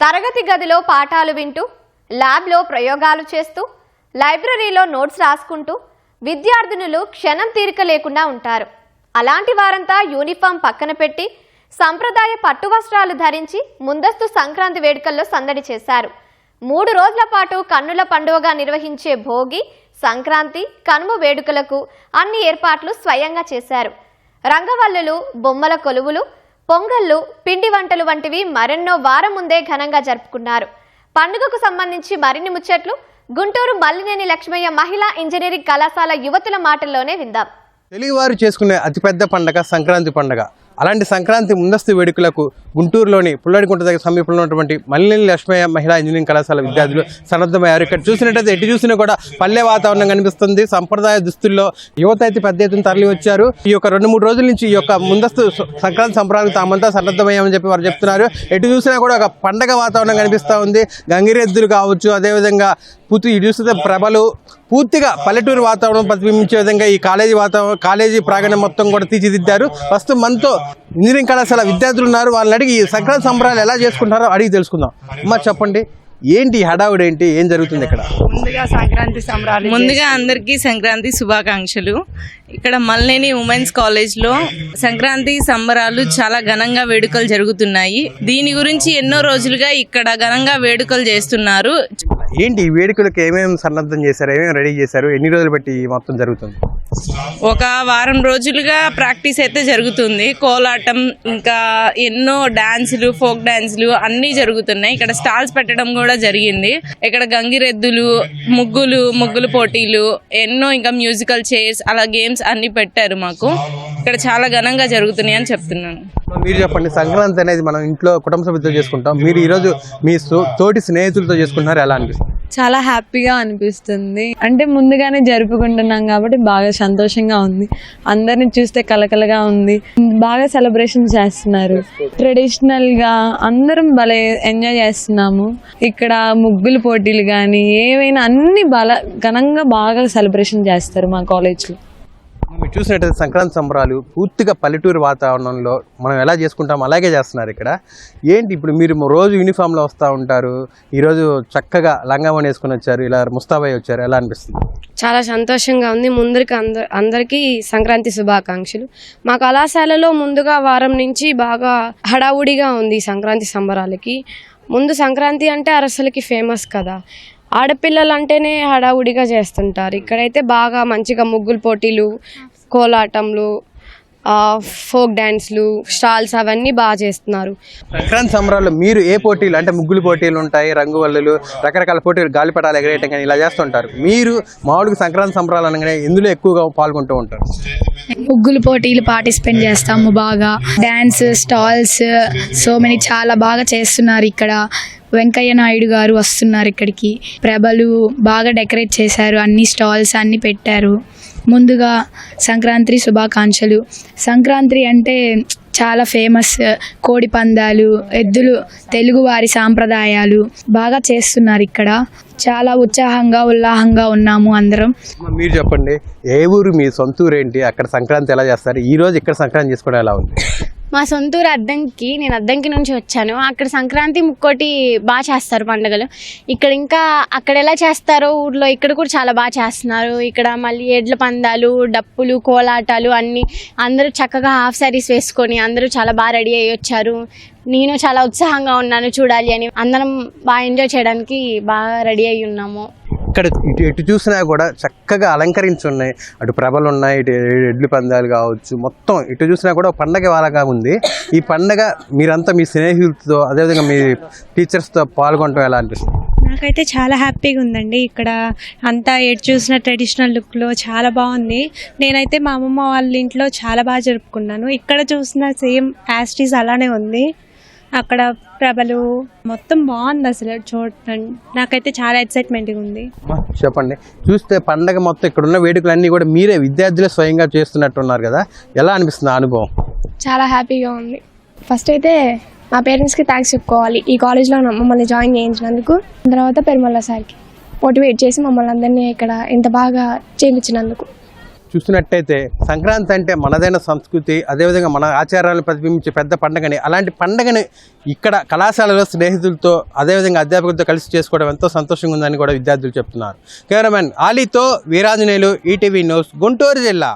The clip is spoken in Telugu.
తరగతి గదిలో పాఠాలు వింటూ ల్యాబ్లో ప్రయోగాలు చేస్తూ లైబ్రరీలో నోట్స్ రాసుకుంటూ విద్యార్థినులు క్షణం తీరిక లేకుండా ఉంటారు. అలాంటి వారంతా యూనిఫామ్ పక్కన పెట్టి సంప్రదాయ పట్టు వస్త్రాలు ధరించి ముందస్తు సంక్రాంతి వేడుకల్లో సందడి చేశారు. మూడు రోజుల పాటు కన్నుల పండుగగా నిర్వహించే భోగి సంక్రాంతి కనుమ వేడుకలకు అన్ని ఏర్పాట్లు స్వయంగా చేశారు. రంగవల్లులు బొమ్మల కొలువులు పొంగళ్ళు పిండి వంటలు వంటివి మరెన్నో వారం ముందే ఘనంగా జరుపుకున్నారు. పండుగకు సంబంధించి మరిన్ని ముచ్చట్లు గుంటూరు మల్లినేని లక్ష్మయ్య మహిళా ఇంజనీరింగ్ కళాశాల యువతుల మాటల్లోనే విందాం. తెలుగువారు చేసుకునే అతిపెద్ద పండగ సంక్రాంతి పండగ. అలాంటి సంక్రాంతి ముందస్తు వేడుకలకు గుంటూరులోని పుల్లడికుంట దగ్గర సమీపంలో ఉన్నటువంటి మల్లినేని లక్ష్మయ్య మహిళా ఇంజనీరింగ్ కళాశాల విద్యార్థులు సన్నద్ధమయ్యారు. ఇక్కడ చూసినట్టయితే ఎటు చూసినా కూడా పల్లె వాతావరణం కనిపిస్తుంది. సంప్రదాయ దుస్తుల్లో యువత అయితే పెద్ద ఎత్తున తరలి వచ్చారు. ఈ యొక్క రెండు మూడు రోజుల నుంచి ఈ యొక్క ముందస్తు సంక్రాంతి సంబరాలకు తామంతా సన్నద్ధమయ్యామని చెప్పి వారు చెప్తున్నారు. ఎటు చూసినా కూడా ఒక పండగ వాతావరణం కనిపిస్తూ ఉంది. గంగిరెద్దులు కావచ్చు అదేవిధంగా పూర్తి ఇటు చూస్తే ప్రభలు పూర్తిగా పల్లెటూరు వాతావరణం ప్రతిబింబించే విధంగా ఈ కాలేజీ వాతావరణం కాలేజీ ప్రాంగణం మొత్తం కూడా తీర్చిదిద్దారు. ప్రస్తుతం మనతో ఇంజనీరింగ్ కళాశాల విద్యార్థులు ఉన్నారు. వాళ్ళని అడిగి ఈ సంక్రాంతి సంబరాలు ఎలా చేసుకుంటారో అడిగి తెలుసుకుందాం. అమ్మ చెప్పండి. ఏంటి ఈ హడావుడు ఏంటి? ఏం జరుగుతుంది ఇక్కడ? ముందుగా సంక్రాంతి సంబరాలు ముందుగా అందరికీ సంక్రాంతి శుభాకాంక్షలు. ఇక్కడ మల్లేని ఉమెన్స్ కాలేజ్లో సంక్రాంతి సంబరాలు చాలా ఘనంగా వేడుకలు జరుగుతున్నాయి. దీని గురించి ఎన్నో రోజులుగా ఇక్కడ ఘనంగా వేడుకలు చేస్తున్నారు. ఏంటి ఈ వేడుకలకు ఏమేమి సన్నద్ధం చేశారు? ఏమేమి రెడీ చేశారు? ఎన్ని రోజులు బట్టి మొత్తం జరుగుతుంది? ఒక వారం రోజులుగా ప్రాక్టీస్ అయితే జరుగుతుంది. కోలాటం ఇంకా ఎన్నో డాన్సులు ఫోక్ డాన్సులు అన్నీ జరుగుతున్నాయి. ఇక్కడ స్టాల్స్ పెట్టడం కూడా జరిగింది. ఇక్కడ గంగిరెద్దులు ముగ్గులు ముగ్గులు పోటీలు ఎన్నో ఇంకా మ్యూజికల్ చైర్స్ అలా గేమ్స్ అన్ని పెట్టారు మాకు. ఇక్కడ చాలా ఘనంగా జరుగుతున్నాయి అని చెప్తున్నాను. మీరు చెప్పండి సంక్రాంతి అనేది మనం ఇంట్లో కుటుంబ సభ్యులతో చేసుకుంటాం. మీరు ఈరోజు మీ సో- తోటి స్నేహితులతో చేసుకుంటున్నారు ఎలా అనిపిస్తుంది? చాలా హ్యాపీగా అనిపిస్తుంది. అంటే ముందుగానే జరుపుకుంటున్నాం కాబట్టి బాగా సంతోషంగా ఉంది. అందరిని చూస్తే కలకలగా ఉంది. బాగా సెలబ్రేషన్ చేస్తున్నారు. ట్రెడిషనల్గా అందరం భలే ఎంజాయ్ చేస్తున్నాము. ఇక్కడ ముగ్గులు పోటీలు కానీ ఏవైనా అన్ని బల ఘనంగా బాగా సెలబ్రేషన్ చేస్తారు మా కాలేజ్లో మీరు చూసినట్టయితే సంక్రాంతి సంబరాలు పూర్తిగా పల్లెటూరు వాతావరణంలో మనం ఎలా చేసుకుంటామో అలాగే చేస్తున్నారు ఇక్కడ. ఏంటి ఇప్పుడు మీరు రోజు యూనిఫామ్లో వస్తూ ఉంటారు ఈరోజు చక్కగా లంగామణి వేసుకుని వచ్చారు ఇలా ముస్తాబాయి వచ్చారు ఎలా అనిపిస్తుంది? చాలా సంతోషంగా ఉంది. ముందరికి అంద అందరికీ సంక్రాంతి శుభాకాంక్షలు. మా కళాశాలలో ముందుగా వారం నుంచి బాగా హడావుడిగా ఉంది సంక్రాంతి సంబరాలకి. ముందు సంక్రాంతి అంటే అరసలకి ఫేమస్ కదా. ఆడపిల్లలు అంటేనే హడావుడిగా చేస్తుంటారు. ఇక్కడైతే బాగా మంచిగా ముగ్గులు పోటీలు కోలాటంలు ఆ, ఫోక్ డ్యాన్స్లు స్టాల్స్ అవన్నీ బాగా చేస్తున్నారు. సంక్రాంతి సంబరాల్లో మీరు ఏ పోటీలు అంటే ముగ్గులు పోటీలు ఉంటాయి రంగు వల్లులు రకరకాల పోటీలు గాలిపటాలు ఎగరేయటం కానీ ఇలా చేస్తుంటారు. మీరు మామూలుగా సంక్రాంతి సంబరాలు అనగానే ఇందులో ఎక్కువగా పాల్గొంటూ ఉంటారు? ముగ్గులు పోటీలు పార్టిసిపేట్ చేస్తాము బాగా. డ్యాన్స్ స్టాల్స్ సో మెనీ చాలా బాగా చేస్తున్నారు ఇక్కడ. వెంకయ్య నాయుడు గారు వస్తున్నారు ఇక్కడికి. ప్రభలు బాగా డెకరేట్ చేశారు. అన్ని స్టాల్స్ అన్ని పెట్టారు. ముందుగా సంక్రాంతి శుభాకాంక్షలు. సంక్రాంతి అంటే చాలా ఫేమస్. కోడి పందాలు ఎద్దులు తెలుగువారి సాంప్రదాయాలు బాగా చేస్తున్నారు ఇక్కడ. చాలా ఉత్సాహంగా ఉల్లాహంగా ఉన్నాము అందరం. మీరు చెప్పండి ఏ ఊరు మీ సొంత ఊరు ఏంటి అక్కడ సంక్రాంతి ఎలా చేస్తారు? ఈ రోజు ఇక్కడ సంక్రాంతి చేసుకోవడం ఎలా ఉంది? మా సొంతూరు అద్దంకి నేను అద్దంకి నుంచి వచ్చాను. అక్కడ సంక్రాంతి ముక్కోటి బాగా చేస్తారు పండుగలు. ఇక్కడ ఇంకా అక్కడ ఎలా చేస్తారో ఊర్లో ఇక్కడ కూడా చాలా బాగా చేస్తున్నారు. ఇక్కడ మళ్ళీ ఎడ్ల పందాలు డప్పులు కోలాటాలు అన్నీ అందరూ చక్కగా హాఫ్ శారీస్ వేసుకొని అందరూ చాలా బాగా రెడీ అయ్యి వచ్చారు. నేను చాలా ఉత్సాహంగా ఉన్నాను చూడాలి అని. అందరం బాగా ఎంజాయ్ చేయడానికి బాగా రెడీ అయ్యి ఉన్నాము. ఇక్కడ ఇటు ఎటు చూసినా కూడా చక్కగా అలంకరించి ఉన్నాయి అటు ప్రభలు ఉన్నాయి ఇటు ఎడ్లు పందాలు కావచ్చు మొత్తం ఇటు చూసినా కూడా పండగ వాళ్ళగా ఉంది. ఈ పండగ మీరంతా మీ స్నేహితులతో అదేవిధంగా మీ టీచర్స్తో పాల్గొనడం ఎలా అనిపిస్తుంది? నాకైతే చాలా హ్యాపీగా ఉందండి. ఇక్కడ అంతా ఎటు చూసిన ట్రెడిషనల్ లుక్లో చాలా బాగుంది. నేనైతే మా అమ్మమ్మ వాళ్ళ ఇంట్లో చాలా బాగా జరుపుకున్నాను. ఇక్కడ చూసిన సేమ్ యాస్టీస్ అలానే ఉంది. అక్కడ ప్రభలు. మొత్తం బాగుంది అసలు చూడండి. నాకైతే చాలా ఎక్సైట్మెంట్గా ఉంది. అమ్మా, చెప్పండి. చూస్తే పండగ మొత్తం ఇక్కడ ఉన్న వేడుకలన్నీ కూడా మీరే విద్యార్థులే స్వయంగా చేస్తున్నట్టున్నారు కదా. ఎలా అనిపిస్తుంది అనుభవం? చాలా హ్యాపీగా ఉంది. ఫస్ట్ అయితే మా పేరెంట్స్కి థ్యాంక్స్ చెప్పుకోవాలి. ఈ కాలేజ్లో మమ్మల్ని జాయిన్ చేయించినందుకు తర్వాత పెరుమల్ల సార్కి మోటివేట్ చేసి మమ్మల్ని అందరినీ ఇక్కడ ఇంత బాగా చేయించినందుకు. చూసినట్టయితే సంక్రాంతి అంటే మనదైన సంస్కృతి అదేవిధంగా మన ఆచారాలను ప్రతిబింబించే పెద్ద పండుగని అలాంటి పండుగని ఇక్కడ కళాశాలలో స్నేహితులతో అదేవిధంగా అధ్యాపకులతో కలిసి చేసుకోవడం ఎంతో సంతోషంగా ఉందని కూడా విద్యార్థులు చెప్తున్నారు. కెమెరామెన్ ఆలీతో వీరాంజనేయులు ఈటీవీ న్యూస్ గుంటూరు జిల్లా.